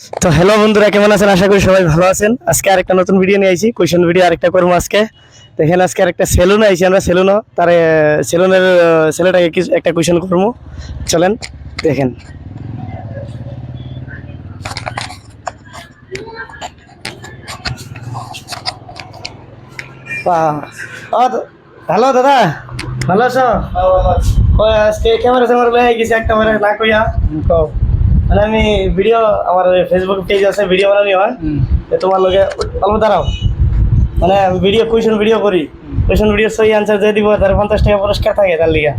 তো হ্যালো বন্ধুরা কেমন আছেন? আশা করি সবাই ভালো আছেন। আজকে আরেকটা নতুন ভিডিও নিয়ে আইছি। কোয়েশন ভিডিও আরেকটা করব আজকে। দেখেন আজকে আরেকটা সেলুন আইছি আমরা সেলুনও তার সেলুনের ছেলেটাকে কিছু একটা কোয়েশন করব। চলেন দেখেন। হ্যালো দাদা? ভালো আছো? কই আজকে ক্যামেরা স্যামেরা লয়ে গেছি একটা মানে না কইয়া মানে আমি ভিডিও আমার ফেসবুক পেজ আছে ভিডিও বানানি হয়। তোমার লগে অল্প দাঁড়াও। মানে ভিডিও কুয়েশন ভিডিও করি। কুয়েশন ভিডিও সই আনসার দিয়ে দিব তার পঞ্চাশ টাকা পুরস্কার থাকে তার লিগা?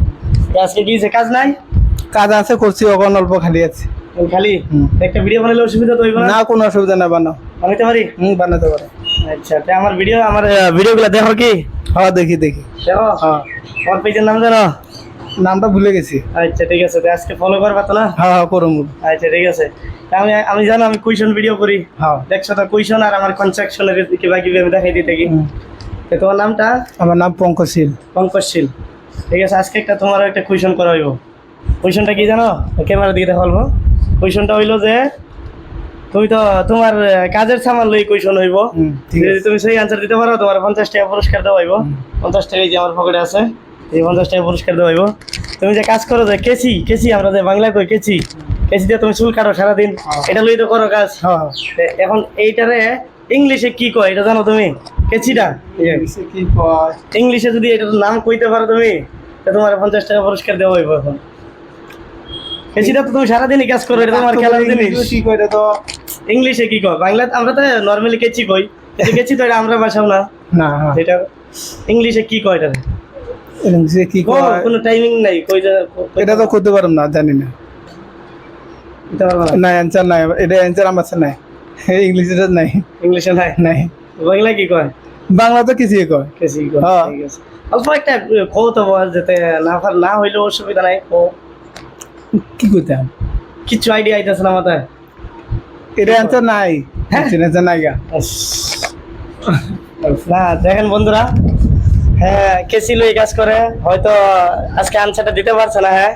আজকে কি কাজ নাই? কাজ আছে করছি ওখানে অল্প খালি আছে। খালি? একটা ভিডিও বানালে অসুবিধা তো না? না কোনো অসুবিধা না বানাও। বানাইতে পারি? হুম বানাতে পারো। আচ্ছা তো আমার ভিডিও আমার ভিডিওগুলো দেখো কি? হ্যাঁ দেখি দেখি। দেখো। হ্যাঁ। আমার পেজের নাম জানো? নামটা ভুলে গেছি। আচ্ছা ঠিক আছে আজকে ফলো করবা তো না? হ্যাঁ হ্যাঁ করুন আচ্ছা ঠিক আছে। আমি আমি জানো আমি কুয়েশন ভিডিও করি। হ্যাঁ। দেখছ তো কুয়েশন আর আমার কনস্ট্রাকশনের কিবা কিবা আমি দেখাই দিতে কি? হুম। তো তোমার নামটা? আমার নাম পঙ্কশীল পঙ্কজশীল। ঠিক আছে আজকে একটা তোমার একটা কুয়েশন করা হইব। কুয়েশনটা কি জানো? ক্যামেরা দিকে দেখা বলব কুয়েশনটা হইল যে তুমি তো তোমার কাজের সামান লই কুয়েশন হইব। যদি তুমি সেই আনসার দিতে পারো তোমার পঞ্চাশ টাকা পুরস্কার দেওয়া হইব। পঞ্চাশ টাকা যে আমার পকেটে আছে। এই পঞ্চাশ টাকা পুরস্কার দেওয়া হইব। তুমি যে কাজ করো যে কেচি কেচি আমরা যে বাংলা কই কেচি কেচি দিয়ে তুমি চুল কাটো সারাদিন এটা লই তো করো কাজ। হ্যাঁ। হ্যাঁ। এখন এইটারে ইংলিশে কি কয় এটা জানো তুমি? কেচিটা? ইংলিশে যদি এটার নাম কইতে পারো তুমি তোমার পঞ্চাশ টাকা পুরস্কার দেওয়া হইব এখন। কেচিটা তো তুমি সারাদিনই কাজ করো এটা তোমার খেলার জিনিস। কি কয় এটা তো? ইংলিশে কি কয়? বাংলা আমরা তো নর্মালি কেচি কই কেচি তো এটা আমরা ভাষাও না। না হ্যাঁ। এটা ইংলিশে কি কয় এটা ইংলিশে কি কোনো টাইমিং নাই এটা তো করতে পারব না জানি না। না? অ্যান্সার নাই এটা অ্যান্সার আমার কাছে নাই। ইংলিশে নাই। ইংলিশে নাই? নাই। বাংলা কি কয়? বাংলা তো কিছুই কয়। কেচি কয় হ্যাঁ। ঠিক আছে। অল্প একটা কও তো যাতে না না অসুবিধা নাই কও কি করতাম কিছু আইডিয়া আইতেছে না মাথায়? এটা অ্যান্সার নাই। হ্যাঁ। অ্যান্সার নাই গা। না দেখেন বন্ধুরা হ্যাঁ কেসি লই কাজ করে? হয়তো আজকে আনসারটা দিতে পারছে না হ্যাঁ।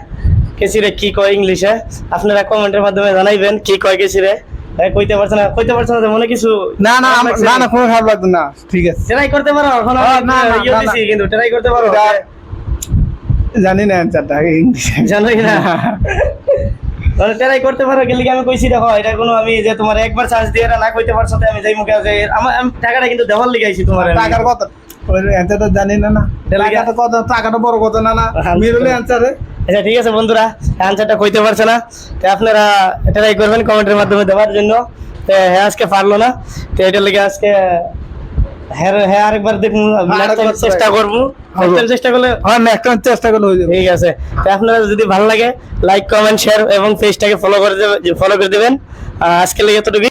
কেসিরে কি কয় ইংলিশে আপনারা কমেন্টের মাধ্যমে জানাইবেন কি কয় কেসিরে হ্যাঁ কইতে পারছে না কইতে পারছে না মনে কিছু না না না না? কোনো খারাপ লাগতো না ঠিক আছে। ট্রাই করতে পারো এখন না, ইয়ে দিছি কিন্তু ট্রাই করতে পারো। জানি না অ্যান্সারটা ইংলিশে জানোই না। ট্রাই করতে পারো গেলে কি আমি কইছি দেখো এটা কোনো আমি যে তোমার একবার চার্জ দিয়ে না কইতে পারছ আমি যাই মুখে আমার টাকাটা কিন্তু দেওয়ার লিগাইছি তোমার। টাকার কথা অ্যান্সারটা জানি না না। টাকাটা কত? টাকাটা বড় কথা না না মিরলে অ্যান্সারে আচ্ছা ঠিক আছে বন্ধুরা আনসারটা কইতে পারছে না। তো আপনারা ট্রাই করবেন কমেন্টের মাধ্যমে দেওয়ার জন্য। তো হ্যাঁ আজকে পারল না। তো এটার লেগে আজকে হ্যাঁ হ্যাঁ আরেকবার দেখুন চেষ্টা করব। চেষ্টা করলে হ্যাঁ চেষ্টা করলে হয়ে যাবে। ঠিক আছে। তো আপনারা যদি ভালো লাগে লাইক কমেন্ট শেয়ার এবং পেজটাকে ফলো করে ফলো করে দেবেন। আজকে লেগে এতটুকু